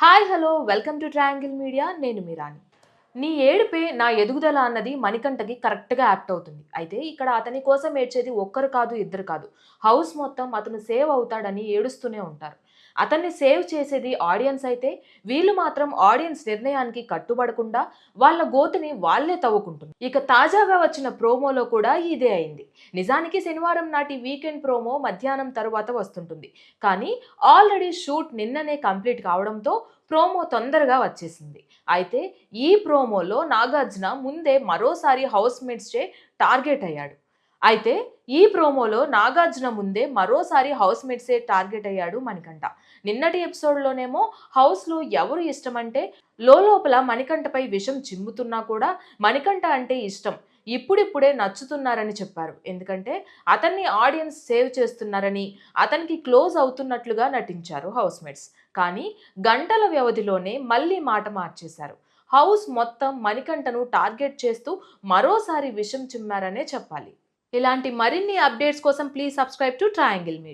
Hi hello welcome to Triangle Media. నేను మీరాని నీ ఏడుపే నా ఎదుగుదల అన్నది మణికంఠకి కరెక్ట్గా యాక్ట్ అవుతుంది. అయితే ఇక్కడ అతని కోసం ఏడ్చేది ఒక్కరు కాదు ఇద్దరు కాదు. హౌస్ మొత్తం అతను సేవ్ అవుతాడని ఏడుస్తూనే ఉంటారు. అతన్ని సేవ్ చేసేది ఆడియన్స్ అయితే వీళ్ళు మాత్రం ఆడియన్స్ నిర్ణయానికి కట్టుబడకుండా వాళ్ళ గోతిని వాళ్ళే తవ్వుకుంటుంది ఇక తాజాగా వచ్చిన ప్రోమోలో కూడా ఇదే అయింది. నిజానికి శనివారం నాటి వీకెండ్ ప్రోమో మధ్యాహ్నం తరువాత వస్తుంటుంది. కానీ ఆల్రెడీ షూట్ నిన్ననే కంప్లీట్ కావడంతో ప్రోమో తొందరగా వచ్చేసింది. అయితే ఈ ప్రోమోలో నాగార్జున ముందే మరోసారి హౌస్ మేట్స్చే టార్గెట్ అయ్యాడు. అయితే ఈ ప్రోమోలో నాగార్జున ముందే మరోసారి హౌస్ మేట్సే టార్గెట్ అయ్యాడు మణికంఠ. నిన్నటి ఎపిసోడ్లోనేమో హౌస్లో ఎవరు ఇష్టమంటే లోపల మణికంఠపై విషం చిమ్ముతున్నా కూడా మణికంఠ అంటే ఇష్టం. ఇప్పుడిప్పుడే నచ్చుతున్నారని చెప్పారు. ఎందుకంటే అతన్ని ఆడియన్స్ సేవ్ చేస్తున్నారని అతనికి క్లోజ్ అవుతున్నట్లుగా నటించారు హౌస్ మేట్స్ కానీ గంటల వ్యవధిలోనే మళ్ళీ మాట మార్చేశారు. హౌస్ మొత్తం మణికంఠను టార్గెట్ చేస్తూ మరోసారి విషం చిమ్మారనే చెప్పాలి. ఇలాంటి మరిన్ని అప్డేట్స్ కోసం please subscribe to Triangle Media